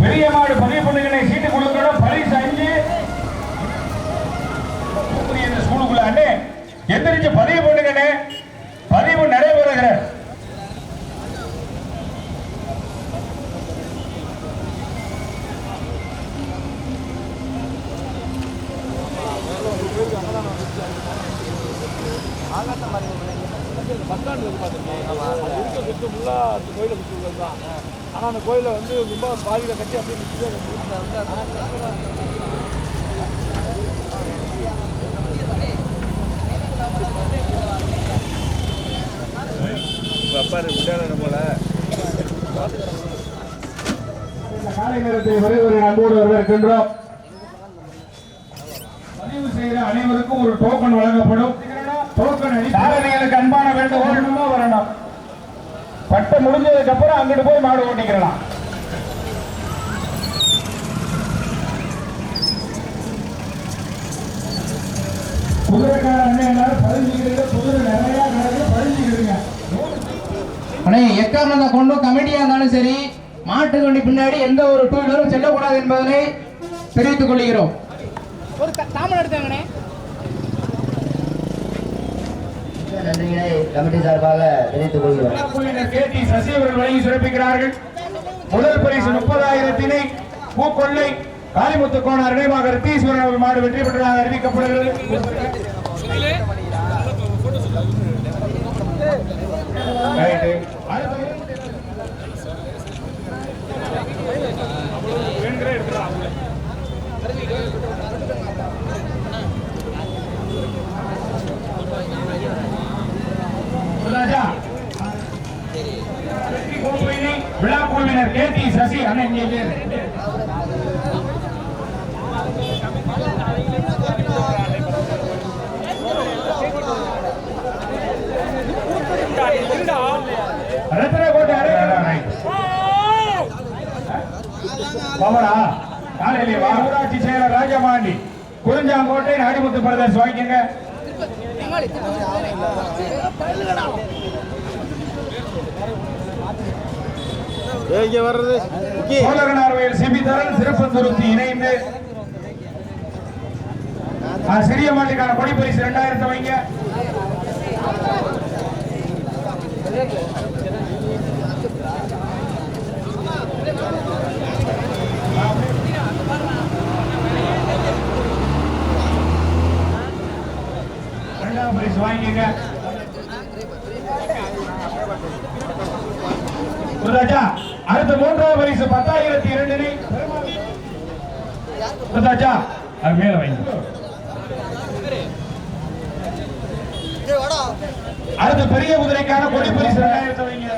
பெரிய மாடு பதிவு பண்ணுகிறேன் சீட்டு கொடுக்கணும். பரிசு அஞ்சு. ஸ்கூலுக்குள்ள அண்ணே எந்திரிச்சு பதிவு பண்ணுங்கண்ணே பதிவு நடைபெறுகிற பார்த்துருக்கேன் அது இருக்க சுற்று ஃபுல்லாக அந்த கோயிலை சுற்றி தான் ஆனால் அந்த கோயிலை வந்து ரொம்ப பாதியில் கட்டி அப்படியே நிற்கிது இந்த காலை நேரத்தை வருகிற அன்போடு வரவேற்கின்றோம் பதிவு செய்கிற அனைவருக்கும் ஒரு டோக்கன் வழங்கப்படும் முடிஞ்சதுக்கு அப்புறம் அங்கிட்டு போய் மாடு ஓட்டிக்கிறலாம். குதிரைக்கார அண்ணன் எல்லாரும் பதிஞ்சுக்கிறீங்க குதிரை நிறைய கிடக்கு பதிஞ்சுக்கிறீங்க அண்ணே எக்காரணத்தை கொண்டும் கமிட்டியா இருந்தாலும் சரி மாட்டு வண்டி பின்னாடி எந்த ஒரு டூ வீலரும் செல்லக்கூடாது என்பதனை தெரிவித்துக் கொள்கிறோம். ஒரு தாமரை எடுத்தாங்கண்ணே நன்றிகளை கமிட்டி சார்பாக தெரிவித்துக் கொள்கிறோம். சசி அவர்கள் வழங்கி சிறப்பிக்கிறார்கள். முதல் பரிசு முப்பதாயிரத்தினை பூக்கொள்ளை காளிமுத்து கோணார் நினைவாக ரத்தீஸ்வரன் அவர்கள் மாடு வெற்றி பெற்றதாக அறிவிக்கப்படுகிறது. அடுத்து ராஜா வெற்றி கோப்பையினை விழா குழுவினர் கே சசி அண்ணன் இங்கே இரு. ரத்னகோட்டை அடையாளம் பவரா காலையிலே வா ஊராட்சி செயலர் ராஜமாண்டி குறிஞ்சாங்கோட்டை நாடிமுத்து பிரதர்ஸ் வாங்கிக்கங்க. இங்கே. வர்றது சோழகனார்வயல் செபிதரன் சிறப்பந்துருத்தி இணைந்து. ஆ, சிறிய மாட்டுக்கான கொடி பரிசு இரண்டாயிரத்தை வைங்க. இரண்டாவது பரிசு வாங்கிங்க சுதாஜா அடுத்த மூன்றாவது பரிசு பத்தாயிரத்தி இரண்டினை சுதாஜா அது மேல வைங்க. அடுத்த பெரிய குதிரைக்கான கொடி பரிசு ரெண்டாயிரத்தை வைங்க.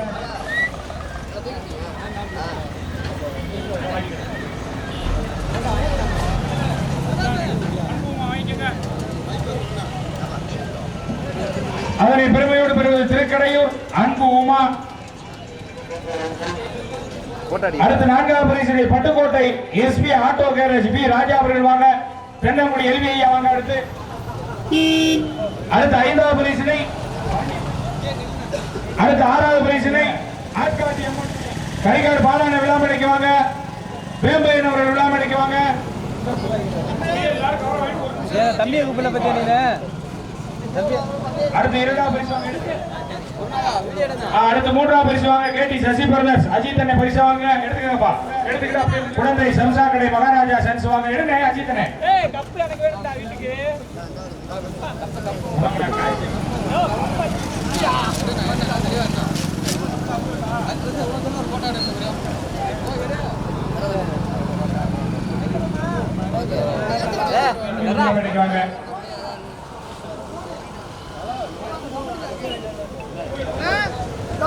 அதனை பெருமையோடு பெறுவது திருக்கடையூர் அன்பு உமா. அடுத்து நான்காவது பரிசு Pattukkottai SP auto garage P Raja அவர்கள் வாங்க தென்னங்குடி எல்வி ஐயா வாங்க அடுத்து. அடுத்து ஐந்தாவது பரிசினை அடுத்து ஆறாவது பரிசினை அம்மன் கரிகாடு பாலான விழாமடைக்கு வாங்க வேம்பையன் அவர்கள் விழாமடைக்கு வாங்க. நீ அடுத்து இரண்டாவது பரிசு அடுத்து மூன்றாவது பரிசு வாங்க. கேடி சசி பிரதர்ஸ் அஜித் அண்ணே பரிசு வாங்க எடுத்துக்கப்பா எடுத்துக்கிட்டா குழந்தை சம்சா கடை மகாராஜா சென்ஸ் வாங்க. எடுங்க அஜித் அண்ணே ஏய் கப்பு எனக்கு வேணும்டா வீட்டுக்கு. விழாமடைக்கு வாங்க